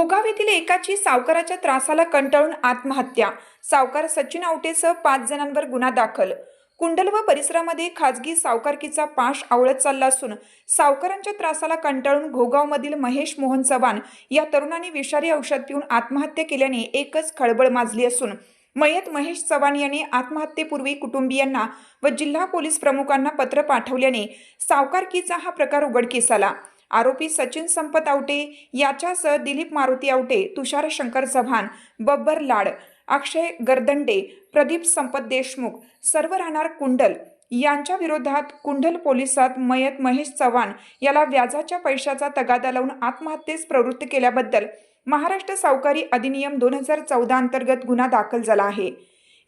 भोगाव येथील एकाची सावकाराच्या त्रासाला कंटाळून आत्महत्या. सावकार सचिन आवटेसह पाच जणांवर गुन्हा दाखल. कुंडल व परिसरामध्ये खाजगी सावकारकीचा पाश आवळत चालला असून सावकारांच्या त्रासाला कंटाळून घोगावमधील महेश मोहन चव्हाण या तरुणाने विषारी औषध पिऊन आत्महत्या केल्याने एकच खळबळ माजली असून मयत महेश चव्हाण यांनी आत्महत्येपूर्वी कुटुंबियांना व जिल्हा पोलीस प्रमुखांना पत्र पाठवल्याने सावकारकीचा हा प्रकार उघडकीस आला. आरोपी सचिन संपत आवटे याच्यासह दिलीप मारुती आवटे तुषार शंकर चव्हाण बब्बर लाड अक्षय गरदंडे प्रदीप संपत देशमुख सर्व राहणार कुंडल. यांच्या विरोधात कुंडल पोलिसात मयत महेश चव्हाण याला व्याजाच्या पैशाचा तगादा लावून आत्महत्येस प्रवृत्त केल्याबद्दल महाराष्ट्र सावकारी अधिनियम दोन हजार चौदा अंतर्गत गुन्हा दाखल झाला आहे.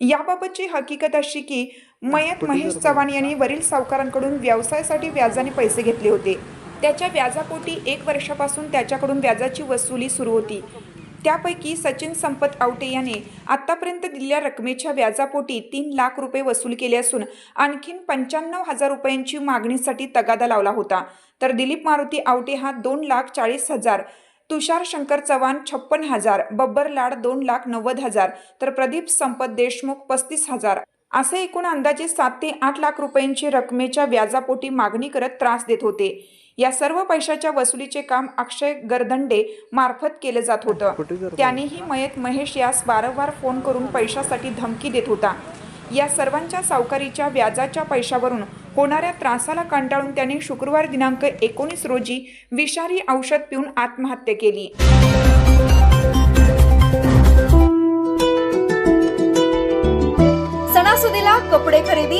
याबाबतची हकीकत अशी की मयत महेश चव्हाण यांनी वरील सावकारांकडून व्यवसायासाठी व्याजाने पैसे घेतले होते. त्याच्या व्याजापोटी एक वर्षापासून त्याच्याकडून व्याजाची वसुली सुरू होती. त्यापैकी सचिन संपत आवटे याने आतापर्यंत दिलेल्या रकमेच्या व्याजापोटी तीन लाख रुपये वसूल केले असून आणखीन पंच्याण्णव हजार रुपयांची मागणीसाठी तगादा लावला होता. तर दिलीप मारुती आवटे हा दोन लाख चाळीस हजार तुषार शंकर चव्हाण छप्पन हजार बब्बर लाड दोन लाख नव्वद हजार तर प्रदीप संपत देशमुख पस्तीस हजार. असे एकूण अंदाजे सात ते आठ लाख रुपयांची रकमेच्या व्याजापोटी मागणी करत त्रास देत होते. या सर्व पैशाच्या वसुलीचे काम अक्षय गरदंडे मार्फत केले जात होतं. त्यानेही मयत महेश यास वारंवार फोन करून पैशासाठी धमकी देत होता. या सर्वांच्या सावकारीच्या व्याजाच्या पैशावरून होणाऱ्या त्रासाला कंटाळून त्याने शुक्रवार दिनांक एकोणीस रोजी विषारी औषध पिऊन आत्महत्या केली.